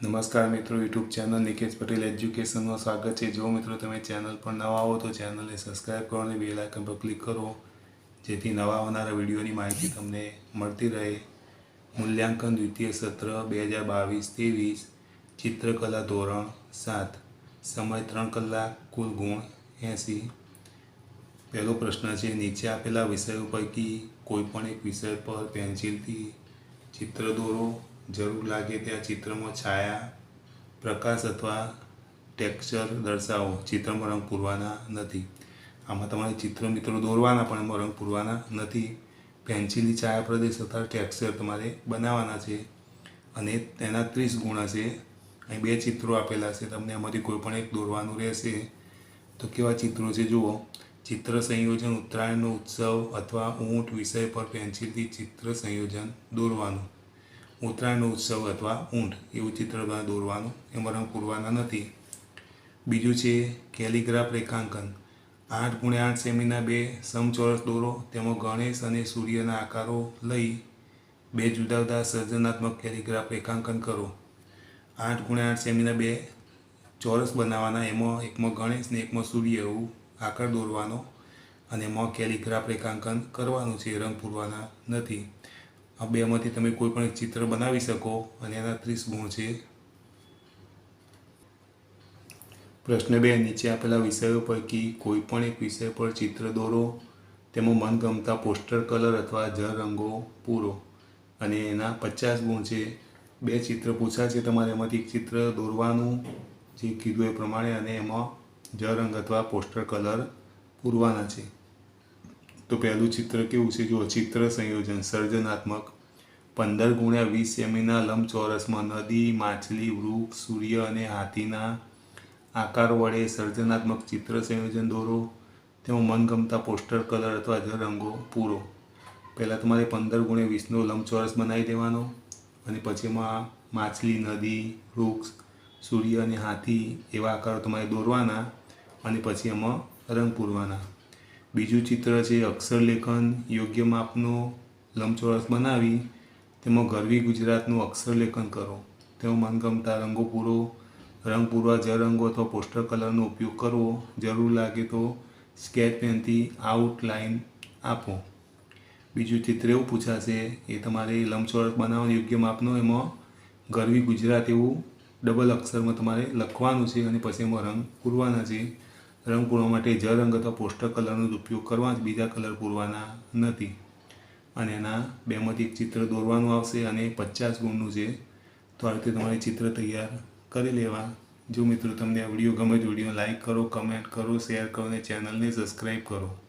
નમસ્કાર મિત્રો, YouTube channel Nikesh Patel એજ્યુકેશનમાં સ્વાગત છે. જો મિત્રો તમે ચેનલ પર નવા આવો તો ચેનલને સબસ્ક્રાઈબ કરો અને બેલ આઇકન પર ક્લિક કરો, જેથી નવા આવનારા વિડીયોની માહિતી તમને મળતી રહે. મૂલ્યાંકન દ્વિતીય સત્ર બે હજાર બાવીસ ત્રેવીસ, ચિત્રકલા ધોરણ સાત, સમય ત્રણ કલાક, કુલ ગુણ એંસી. પહેલો પ્રશ્ન છે, નીચે આપેલા વિષયો પૈકી કોઈપણ એક વિષય પર પેન્સિલથી ચિત્ર દોરો. જરૂર લાગે ત્યાં ચિત્રમાં છાયા, પ્રકાશ અથવા ટેક્સચર દર્શાવો. ચિત્રમાં રંગ પૂરવાના નથી. આમાં તમારે ચિત્ર મિત્રો દોરવાના, પણ એમાં રંગ પૂરવાના નથી. પેન્સિલની છાયા પ્રદેશ અથવા ટેક્સચર તમારે બનાવવાના છે. અને તેના ત્રીસ ગુણ હશે અહીં બે ચિત્રો આપેલા છે. તમને એમાંથી કોઈ પણ એક દોરવાનું રહેશે. તો કેવા ચિત્રો છે? જુઓ. ચિત્ર સંયોજન ઉત્તરાયણનો ઉત્સવ અથવા ઊંટ વિષય પર પેન્સિલથી ચિત્ર સંયોજન દોરવાનું. ઉત્તરાયણનો ઉત્સવ અથવા ઊંટ એવું ચિત્ર દોરવાનું, એમાં રંગ પૂરવાના નથી. બીજું છે કેલિગ્રાફ રેખાંકન. આઠ ગુણ્યા આઠ સેમીના બે સમચોરસ દોરો, તેમાં ગણેશ અને સૂર્યના આકારો લઈ બે જુદા જુદા સર્જનાત્મક કેલિગ્રાફ રેખાંકન કરો. આઠ ગુણ્યા આઠ સેમીના બે ચોરસ બનાવવાના, એમાં એકમાં ગણેશ ને એકમાં સૂર્ય એવું આકાર દોરવાનો અને એમાં કેલિગ્રાફ રેખાંકન કરવાનું છે, રંગ પૂરવાના નથી. આ બેમાંથી તમે કોઈ પણ એક ચિત્ર બનાવી શકો અને એના ત્રીસ ગુણ છે. પ્રશ્ન બે, નીચે આપેલા વિષયો પૈકી કોઈ પણ એક વિષય પર ચિત્ર દોરો, તેમાં મનગમતા પોસ્ટર, કલર અથવા જળ રંગો પૂરો. અને એના પચાસ ગુણ છે. બે ચિત્ર પૂછા છે તમારે એમાંથી એક ચિત્ર દોરવાનું, જે કીધું એ પ્રમાણે, અને એમાં જળ રંગ અથવા પોસ્ટર, કલર પૂરવાના છે. તો પહેલું ચિત્ર કેવું છે? જો ચિત્ર સંયોજન, સર્જનાત્મક. પંદર ગુણ્યા વીસ સેમીના લંબચોરસમાં નદી, માછલી, વૃક્ષ, સૂર્ય અને હાથીના આકાર વડે સર્જનાત્મક ચિત્ર સંયોજન દોરો. તેમાં મનગમતા પોસ્ટર, કલર અથવા રંગો પૂરો. પહેલાં તમારે પંદર ગુણ્યા વીસનો લંબચોરસ બનાવી દેવાનો અને પછી એમાં માછલી, નદી, વૃક્ષ, સૂર્ય અને હાથી એવા આકારો તમારે દોરવાના અને પછી એમાં રંગ પૂરવાના. બીજું ચિત્ર છે અક્ષર લેખન, યોગ્ય માપનો લંબચોરસ બનાવી, તેમાં ગરવી ગુજરાતનું અક્ષર લેખન કરો. તેમાં મનગમતા રંગો પૂરો, રંગ પૂરવા જરંગો રંગો અથવા પોસ્ટર કલરનો ઉપયોગ કરવો. જરૂર લાગે તો સ્કેચ પેનથી આઉટલાઇન આપો. બીજું ચિત્ર એવું પૂછાશે, એ તમારે લંબચોરસ બનાવવાનું યોગ્ય માપનો? એમાં ગરવી ગુજરાત એવું ડબલ અક્ષરમાં તમારે લખવાનું છે અને પછી એમાં રંગ પૂરવાના છે. રંગ પૂરવા માટે જ રંગ અથવા પોસ્ટર કલરનો જ ઉપયોગ કરવા જ બીજા કલર પૂરવાના નથી. અને એના બેમાંથી એક ચિત્ર દોરવાનું આવશે અને પચાસ ગુણનું છે તો આ રીતે તમારે ચિત્ર તૈયાર કરી લેવા. જો મિત્રો તમને આ વીડિયો ગમે તો વીડિયો લાઇક કરો, કમેન્ટ કરો, શેર કરો અને ચેનલને સબસ્ક્રાઈબ કરો.